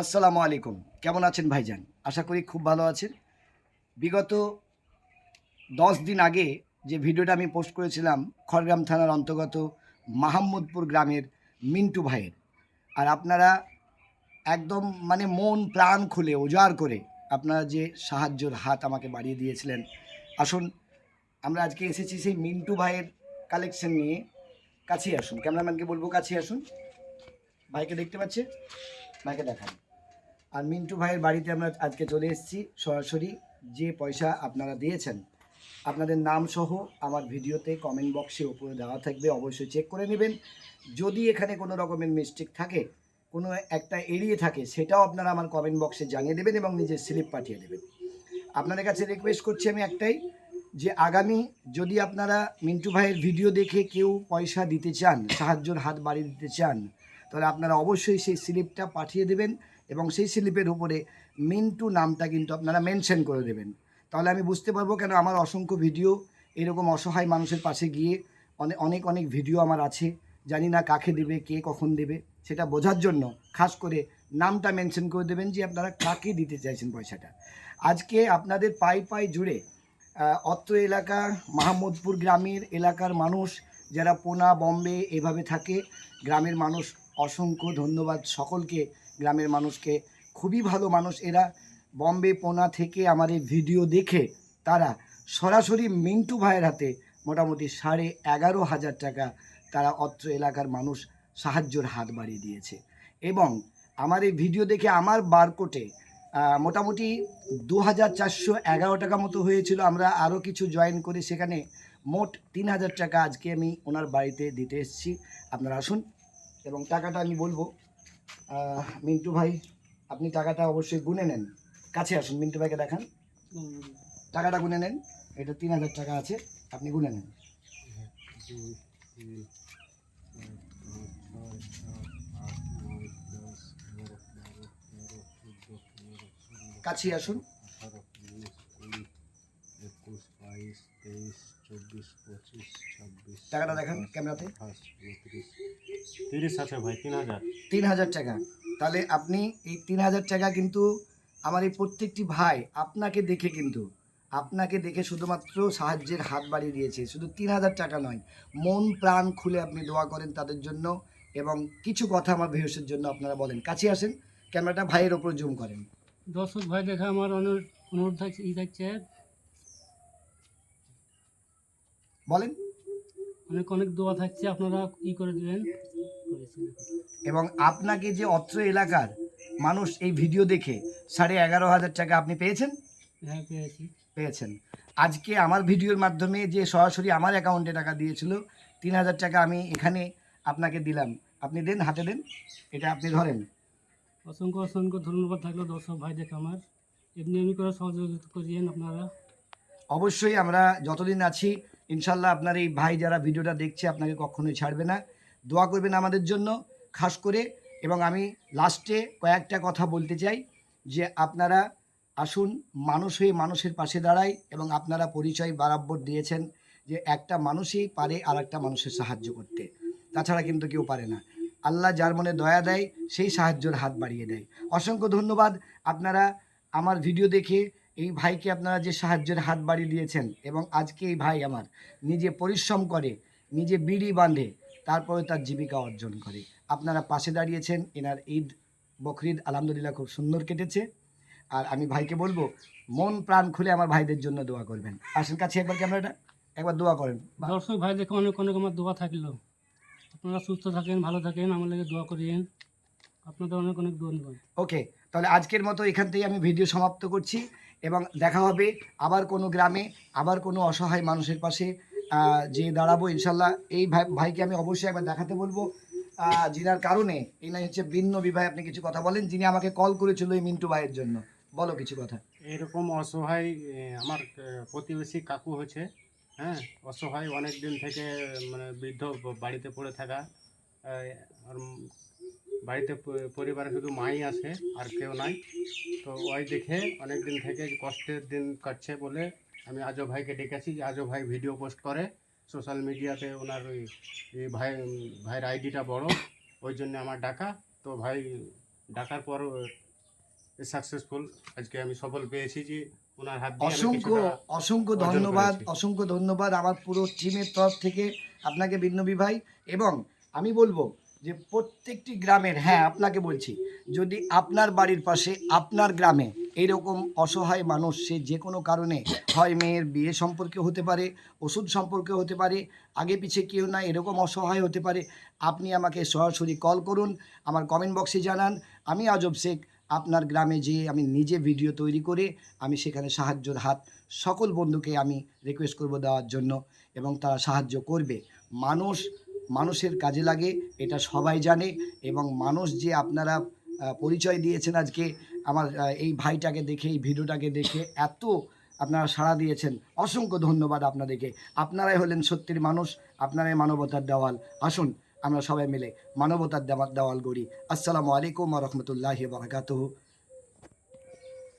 আসসালামু আলাইকুম। কেমন আছেন ভাইজান? আশা করি খুব ভালো আছেন। বিগত দশ দিন আগে যে ভিডিওটা আমি পোস্ট করেছিলাম, খড়গ্রাম থানার অন্তর্গত মাহমুদপুর গ্রামের মিন্টু ভাইয়ের। আর আপনারা একদম মানে মন, প্রাণ খুলে, উজাড় করে আপনারা যে সাহায্যর হাত আমাকে বাড়িয়ে দিয়েছিলেন, আসুন, আমরা আজকে এসেছি সেই মিন্টু ভাইয়ের কালেকশন নিয়ে। কাছে আসুন। ক্যামেরাম্যানকে বলব কাছে আসুন। ভাইকে দেখতে পাচ্ছে ভাইকে দেখান। আর মিন্টু ভাইয়ের বাড়িতে আমরা আজকে চলে এসেছি সরাসরি যে পয়সা আপনারা দিয়েছেন। আপনাদের নাম সহ আমার ভিডিওতে কমেন্ট বক্সে উপরে দেওয়া থাকবে, অবশ্যই চেক করে নেবেন। যদি এখানে কোনো রকমের মিস্টেক থাকে, কোনো একটা এড়িয়ে থাকে, সেটাও আপনারা আমার কমেন্ট বক্সে জানিয়ে দেবেন এবং নিজের স্লিপ পাঠিয়ে দেবেন। আপনাদের কাছে রিকোয়েস্ট করছি আমি একটাই, যে আগামী যদি আপনারা মিন্টু ভাইয়ের ভিডিও দেখে কেউ পয়সা দিতে চান, সাহায্যর হাত বাড়িয়ে দিতে চান, তাহলে আপনারা অবশ্যই সেই স্লিপটা পাঠিয়ে দেবেন। এবং সেই স্লিপের উপরে মিন্টু নামটা কিন্তু আপনারা মেনশন করে দেবেন। তাহলে আমি বুঝতে পারব কেন আমার অসংখ্য ভিডিও এরকম অসহায় মানুষের পাশে গিয়ে অনেক অনেক অনেক ভিডিও আমার আছে। জানি না কাকে দেবে, কে কখন দেবে, সেটা বোঝার জন্য খাস করে নামটা মেনশন করে দেবেন যে আপনারা কাকে দিতে চাইছেন পয়সাটা। আজকে আপনাদের পাই পাই জুড়ে অত্র এলাকা মাহমুদপুর গ্রামের এলাকার মানুষ যারা পোনা, বম্বে এভাবে থাকে, গ্রামের মানুষ অসংখ্য ধন্যবাদ সকলকে গ্রামের মানুষকে, খুবই ভালো মানুষ এরা। বম্বে, পোনা থেকে আমার এই ভিডিও দেখে তারা সরাসরি মিন্টু ভাইয়ের হাতে মোটামুটি সাড়ে এগারো হাজার টাকা তারা অত্র এলাকার মানুষ সাহায্যর হাত বাড়িয়ে দিয়েছে। এবং আমার এই ভিডিও দেখে আমার বারকোটে মোটামুটি দু হাজার চারশো এগারো টাকা মতো হয়েছিল। আমরা আরও কিছু জয়েন করে সেখানে মোট তিন হাজার টাকা আজকে আমি ওনার বাড়িতে দিতে এসেছি। আপনারা আসুন এবং টাকাটা আমি বলব। মিন্টু ভাই, আপনি টাকাটা অবশ্যই গুনে নেন। কাছে আসুন, মিন্টু ভাইকে দেখান। টাকাটা গুনে নেন। এটা তিন হাজার টাকা আছে, আপনি গুনে নেন। কাছে আসুন। টাকাটা দেখান ক্যামেরাতে। তিরিশ আছে ভাই তিন হাজার। তিন হাজার টাকা। তাহলে আপনি এই তিন হাজার টাকা কিন্তু আমার এই প্রত্যেকটি ভাই আপনাকে দেখে কিন্তু আপনাকে দেখে শুধুমাত্র সাহায্যের হাত বাড়িয়ে দিয়েছে। শুধু তিন হাজার টাকা নয় মন প্রাণ খুলে আপনি দোয়া করেন তাদের জন্য এবং কিছু কথা আমার ভেয়সের জন্য আপনারা বলেন। কাছে আসেন ক্যামেরাটা ভাইয়ের ওপর জুম করেন। দর্শক ভাই দেখা আমার অনুরোধ অনুরোধ থাকছে। বলেন। অনেক অনেক দোয়া থাকছে আপনারা ই করে দিবেন। এবং আপনাকে যে অত্র এলাকার মানুষ এই ভিডিও দেখে সাড়ে এগারো হাজার টাকা আপনি পেয়েছেন? হ্যাঁ পেয়েছি। পেয়েছেন। আজকে আমার ভিডিওর মাধ্যমে যে সরাসরি আমার অ্যাকাউন্টে টাকা দিয়েছিল তিন হাজার টাকা আমি এখানে আপনাকে দিলাম। আপনি দেন হাতে দেন এটা আপনি ধরেন। অসংখ্য অসংখ্য ধন্যবাদ থাকল দর্শক ভাই দেখে আমার। এমনি এমনি করে সহযোগিতা করিয়েন আপনারা। অবশ্যই আমরা যতদিন আছি ইনশাল্লাহ আপনার এই ভাই যারা ভিডিওটা দেখছে আপনাকে কখনোই ছাড়বে না। দোয়া করবেন আমাদের জন্য খাস করে এবং আমি লাস্টে কয়েকটা কথা বলতে চাই যে আপনারা আসুন, মানুষ হয়ে মানুষের পাশে দাঁড়াই এবং আপনারা পরিচয় বারাব্বর দিয়েছেন যে একটা মানুষই পারে আর একটা মানুষের সাহায্য করতে। তাছাড়া কিন্তু কেউ পারে না। আল্লাহ যার মনে দয়া দেয়, সেই সাহায্যের হাত বাড়িয়ে দেয়। অসংখ্য ধন্যবাদ। আপনারা আমার ভিডিও দেখে এই ভাইকে আপনারা যে সাহায্যের হাত বাড়িয়ে দিয়েছেন এবং আজকে এই ভাই আমার নিজে পরিশ্রম করে নিজে বিড়ি বাঁধে তারপরে তার জীবিকা অর্জন করে। আপনারা পাশে দাঁড়িয়েছেন এনার ঈদ বকরিদ আলহামদুলিল্লাহ খুব সুন্দর কেটেছে। আর আমি ভাইকে বলব মন প্রাণ খুলে আমার ভাইদের জন্য দোয়া করবেন। আসেন কাছে একবার ক্যামেরাটা একবার দোয়া করেন। দর্শক ভাই দেখে অনেক অনেক আমার দোয়া থাকল। আপনারা সুস্থ থাকেন ভালো থাকেন আমার লাগে দোয়া করিয়েন। আপনাদের অনেক অনেক ধন্যবাদ। ওকে তাহলে আজকের মতো এখান থেকে আমি ভিডিও সমাপ্ত করছি। এবং দেখা হবে আবার কোনো গ্রামে, আবার কোনো অসহায় মানুষের পাশে যে দাঁড়াবো, ইনশাল্লাহ। এই ভাই, ভাইকে আমি অবশ্যই একবার দেখাতে বলব যিনার কারণে এই হচ্ছে ভিন্ন বিভাই আপনি কিছু কথা বলেন, যিনি আমাকে কল করেছিল এই মিন্টু ভাইয়ের জন্য। বলো কিছু কথা। এরকম অসহায় আমার প্রতিবেশী কাকু হয়েছে হ্যাঁ? অসহায় অনেক দিন থেকে মানে বৃদ্ধ বাড়িতে পড়ে থাকা বাড়িতে পরিবারে শুধু মাই আছে আর কেউ নাই। তো ওই দেখে অনেক দিন থেকে কষ্টের দিন কাটছে বলে আমি আজও ভাইকে ডেকেছি যে আজও ভাই ভিডিও পোস্ট করে। সোশ্যাল মিডিয়াতে ওনার ওই ভাই ভাইয়ের আইডিটা বড় ওই জন্য আমার ডাকা। তো ভাই ডাকার পর সাকসেসফুল আজকে আমি সফল পেয়েছি যে ওনার হাত অসংখ্য অসংখ্য ধন্যবাদ অসংখ্য ধন্যবাদ আমার পুরো টিমের তরফ থেকে আপনাকে বিন্নবী ভাই। এবং আমি বলব যে প্রত্যেকটি গ্রামের হ্যাঁ আপনাকে বলছি, যদি আপনার বাড়ির পাশে আপনার গ্রামে এইরকম অসহায় মানুষ, সে যে কোনো কারণে হয়, মেয়ের বিয়ে সম্পর্কে হতে পারে, ওষুধ সম্পর্কে হতে পারে, আগে পিছে কেউ না, এরকম অসহায় হতে পারে, আপনি আমাকে সরাসরি কল করুন, আমার কমেন্ট বক্সে জানান, আমি আজব শেখ, আপনার গ্রামে যেয়ে আমি নিজে ভিডিও তৈরি করে আমি সেখানে সাহায্যর হাত সকল বন্ধুকে আমি রিকোয়েস্ট করব দেওয়ার জন্য এবং তারা সাহায্য করবে। মানুষ মানুষের কাজে লাগে, এটা সবাই জানে এবং মানুষ যে আপনারা পরিচয় দিয়েছেন আজকে, আমার এই ভাইটাকে দেখে, এই ভিডিওটাকে দেখে এত আপনারা সাড়া দিয়েছেন। অসংখ্য ধন্যবাদ আপনাদেরকে। আপনারাই হলেন সত্যির মানুষ, আপনারাই মানবতার দেওয়াল। আসুন, আমরা সবাই মিলে মানবতার দেওয়াল গড়ি। আসসালামু আলাইকুম রহমতুল্লাহ বারকাতুহ।